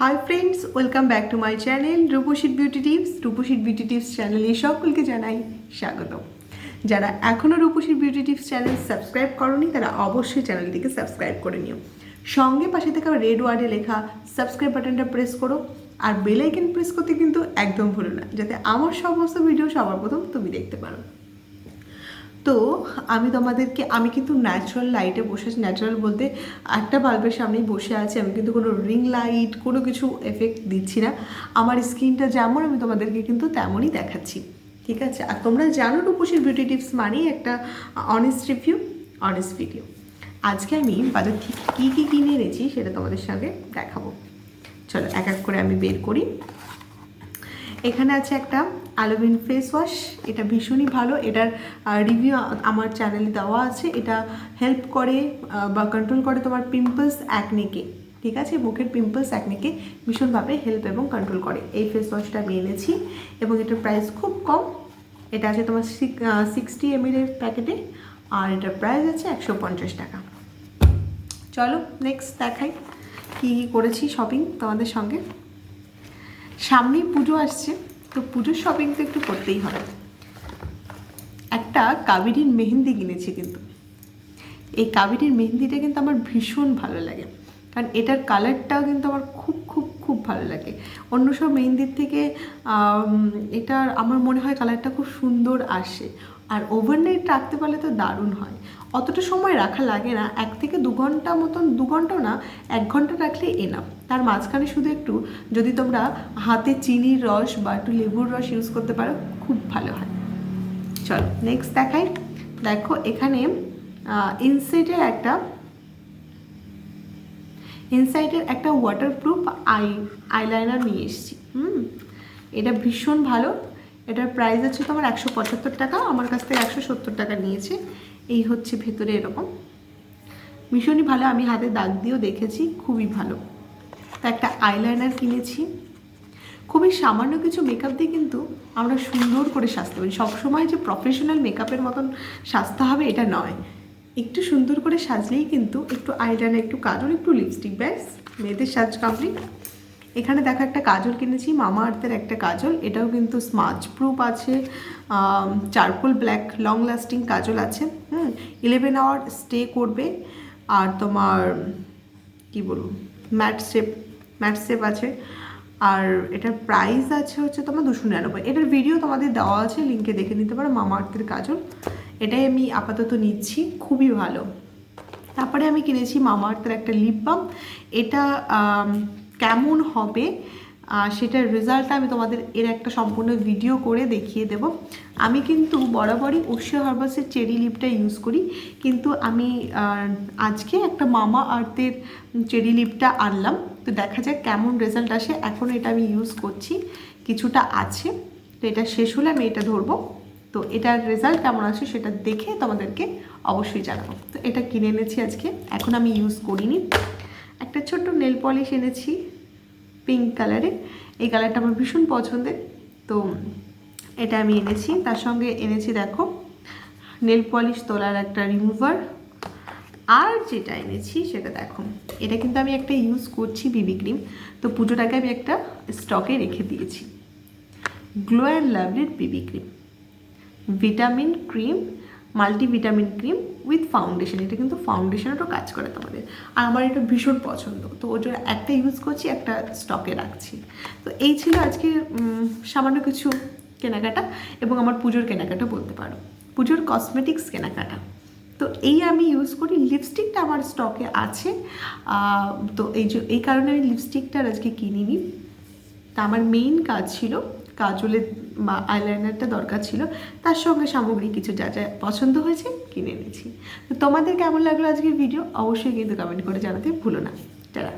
Hi friends welcome back to my channel রূপসীর beauty tips রূপসীর beauty tips চ্যানেলে সকলকে জানাই স্বাগত যারা এখনও রূপসীর বিউটি টিপস চ্যানেল সাবস্ক্রাইব করনি, তারা অবশ্যই চ্যানেলটিকে সাবস্ক্রাইব করে নিও। সঙ্গে পাশে থাকা রেড ওয়ার্ডে লেখা সাবস্ক্রাইব বাটনটা প্রেস করো, আর বেল প্রেস করতে কিন্তু একদম ভুলো না, যাতে আমার সমস্ত ভিডিও সবার প্রথম তুমি দেখতে পারো। তো আমি তোমাদেরকে, আমি কিন্তু ন্যাচারাল লাইটে বসে আছি। ন্যাচারাল বলতে একটা বাল্বের সামনেই বসে আছি। আমি কিন্তু কোনো রিং লাইট কোনো কিছু এফেক্ট দিচ্ছি না। আমার স্কিনটা যেমন আমি তোমাদেরকে কিন্তু তেমনই দেখাচ্ছি। ঠিক আছে? আর তোমরা জানো রূপসীর বিউটি টিপস মানেই একটা অনেস্ট রিভিউ অনেস্ট ভিডিও আজকে আমি বাজার থেকে কী কী কিনে এনেছি সেটা তোমাদের সঙ্গে দেখাবো। চলো এক এক করে আমি বের করি। এখানে আছে একটা অ্যালোভিন ফেস ওয়াশ এটা ভীষণই ভালো। এটার রিভিউ আমার চ্যানেলে দেওয়া আছে। এটা হেল্প করে বা কন্ট্রোল করে তোমার পিম্পলস অ্যাকনেকে ঠিক আছে? মুখের পিম্পলস অ্যাকনেকে ভীষণভাবে হেল্প এবং কন্ট্রোল করে। এই ফেস ওয়াশটা আমি এনেছি এবং এটার প্রাইস খুব কম। এটা আছে তোমার সিক্সটি এমএল এর প্যাকেটে আর এটার প্রাইস আছে একশো পঞ্চাশ টাকা। চলো নেক্সট দেখাই কী কী করেছি শপিং তোমাদের সঙ্গে। সামনেই পুজো আসছে। তো পুজোর শপিং তো একটু করতেই হবে। একটা কাবেরির মেহেন্দি কিনেছি কিন্তু। এই কাবেরির মেহেন্দিটা কিন্তু আমার ভীষণ ভালো লাগে। কারণ এটার কালারটাও কিন্তু আমার খুব খুব খুব ভালো লাগে। অন্য সব মেহেন্দির থেকে এটার আমার মনে হয় কালারটা খুব সুন্দর আসে। আর ওভারনাইট রাখতে পারলে তো দারুণ হয়। অতটা সময় রাখা লাগে না। এক থেকে দু ঘণ্টা মতন, দু ঘণ্টা না, এক ঘণ্টা রাখলে এনাফ তার মাঝখানে শুধু একটু যদি তোমরা হাতে চিনির রস বা একটু লেবুর রস ইউজ করতে পারো, খুব ভালো হয়। চলো নেক্সট দেখাই। দেখো, এখানে ইনসাইডের একটা ইনসাইডের একটা ওয়াটারপ্রুফ আই আইলাইনার নিয়ে এসেছি। হুম, এটা ভীষণ ভালো। এটার প্রাইস আছে তোমার একশো পঁচাত্তর টাকা, আমার কাছ থেকে একশো সত্তর টাকা নিয়েছে। এই হচ্ছে ভেতরে এরকম। ভীষণই ভালো, আমি হাতে দাগ দিয়েও দেখেছি, খুবই ভালো। তা একটা আইলাইনার কিনেছি। খুবই সামান্য কিছু মেকআপ দিয়ে কিন্তু আমরা সুন্দর করে সাজতে পারি। সবসময় যে প্রফেশনাল মেকআপের মতন সাজতে হবে, এটা নয়। একটু সুন্দর করে সাজলেই কিন্তু একটু আইলাইনার একটু কাজল, একটু লিপস্টিক ব্যাস, মেয়েদের সাজ কমপ্লিট এখানে দেখো একটা কাজল কিনেছি, মামা আর্থের একটা কাজল। এটাও কিন্তু স্মাচ প্রুফ আছে। Charcoal black long lasting kajal আছে। হুম ইলেভেন আওয়ার স্টে করবে। আর তোমার, কি বলব ম্যাট শেপ ম্যাট শেপ আছে। আর এটার প্রাইস আছে হচ্ছে তোমার দুশো নিরানব্বই। এটার ভিডিও তোমাদের দেওয়া আছে লিঙ্কে দেখে নিতে পারো, মামা আর্থের কাজল। এটাই আমি আপাতত নিচ্ছি, খুবই ভালো। তারপরে আমি কিনেছি মামা আর্থের একটা লিপ বাম এটা কেমন হবে সেটার রেজাল্টটা আমি তোমাদের এর একটা সম্পূর্ণ ভিডিও করে দেখিয়ে দেব। আমি কিন্তু বরাবরই ওশিয়া হার্বাসের চেরি লিপটা ইউজ করি, কিন্তু আমি আজকে একটা মামা আর্থের চেরি লিপটা আনলাম। তো দেখা যাক কেমন রেজাল্ট আসে। এখন এটা আমি ইউজ করছি, কিছুটা আছে। তো এটা শেষ হলে আমি এটা ধরবো। তো এটার রেজাল্ট কেমন আসে সেটা দেখে তোমাদেরকে অবশ্যই জানাব। তো এটা কিনে এনেছি আজকে, এখন আমি ইউজ করিনি। একটা ছোট্ট নেল পলিশ এনেছি। পিঙ্ক কালারে এই কালারটা আমার ভীষণ পছন্দের। তো এটা আমি এনেছি। তার সঙ্গে এনেছি, দেখো নেল পলিশ তোলার একটা রিমুভার আর যেটা এনেছি, সেটা দেখো, এটা কিন্তু আমি একটা ইউজ করছি বিবি ক্রিম তো পুজোটাকে আমি একটা স্টকে রেখে দিয়েছি। Glow and লাভলির BB cream vitamin cream multivitamin cream with foundation এটা কিন্তু ফাউন্ডেশনেরও কাজ করে তোমাদের। আর আমার এটা ভীষণ পছন্দ। তো ওই জন্য একটা ইউজ করছি, একটা স্টকে রাখছি। তো এই ছিল আজকে সামান্য কিছু কেনাকাটা এবং আমার পুজোর কেনাকাটা বলতে পারো। পুজোর কসমেটিক্স কেনাকাটা। তো এই আমি ইউজ করি লিপস্টিকটা আমার স্টকে আছে। তো এই এই কারণে আমি লিপস্টিকটা আজকে কিনিনি। তা আমার মেইন কাজ ছিল কাজলের বা আইলাইনারটা দরকার ছিল, তার সঙ্গে সামগ্রী কিছু যা যা পছন্দ হয়েছে কিনে এনেছি। তো তোমাদের কেমন লাগল আজকের ভিডিও অবশ্যই কিন্তু কমেন্ট করে জানাতে ভুলো না। যারা